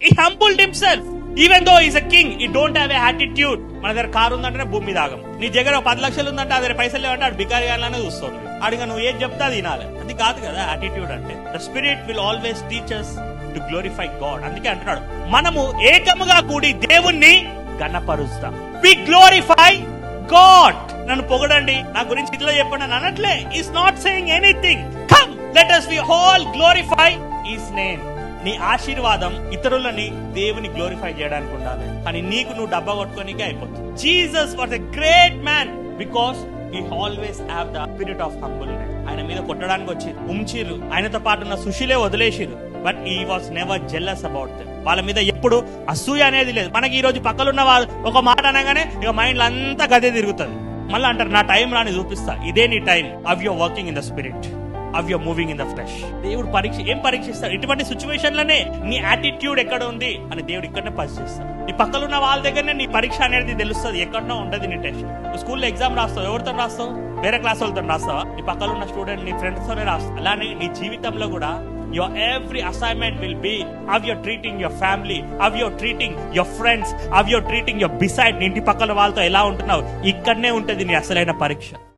He humbled himself even though is a king he don't have a attitude మన దగ్గర car ఉందంటే భూమి దాగం నీ దగ్గర ఒక పది లక్షలు ఉందంటే అదే పైసలు లేవంటే ఆడు బికారి గానే చూస్తుంది అడిగా నువ్వు ఏం చెప్తా తినాలి. వినాలి అది కాదు కదా యాటిట్యూడ్ అంటే. The spirit will always teachers to glorify God అందుకే అంటున్నాడు. మనము ఏకముగా కూడి దేవుణ్ణి గణపరుస్తాం వి గ్లోరిఫై గాడ్ నన్ను పొగడండి. నా గురించి ఇట్లా చెప్పండి అని అనట్లే. He's not saying anything come let us we all glorify his name నీ ఆశీర్వాదం ఇతరులని దేవుని గ్లోరిఫై చేయడానికి ఉండాలి. కానీ నీకు నువ్వు డబ్బా కొట్టుకోనికే అయిపోతుంది. Jesus was a great man because he always have the spirit of humbleness ఆయన మీద కొట్టడానికి వచ్చి ఉంచిర్రు ఆయనతో పాటు ఉన్న సుశీలే వదిలేసిర్రు. But he was never jealous about them వాళ్ళ మీద ఎప్పుడు అసూయ అనేది లేదు. మనకి ఈ రోజు పక్కలున్న వాళ్ళు ఒక మాట అనగానే ఇక మైండ్ అంతా గదే తిరుగుతుంది. మళ్ళీ అంటారు నా టైం రాని చూపిస్తా. ఇదే నీ time or your working in the spirit or you're moving in the flesh దేవుడు పరీక్ష ఏం పరీక్షిస్తాడు? ఇటువంటి సిచ్యువేషన్లోనే నీ యాటిట్యూడ్ ఎక్కడ ఉంది? అని దేవుడు ఇక్కడనే పరీక్షిస్తాడు నీ పక్కన ఉన్న వాళ్ళ దగ్గరనే నీ పరీక్ష అనేది తెలుస్తుంది. ఎక్కడనో ఉండదు నీ టెస్ట్ నువ్వు స్కూల్లో ఎగ్జామ్ రాస్తావు? ఎవరితో రాస్తావు? వేరే క్లాస్ వాళ్ళతో రాస్తావా? నీ పక్కన ఉన్న స్టూడెంట్ నీ ఫ్రెండ్స్ తోనే రాస్తావు? అలానే నీ జీవితంలో కూడా your every assignment will be how you're treating your family how you're treating your friends how you're treating your beside ఇంటి పక్కన వాళ్ళతో ఎలా ఉంటున్నావు? ఇక్కడనే ఉంటది నీ అసలైన పరీక్ష.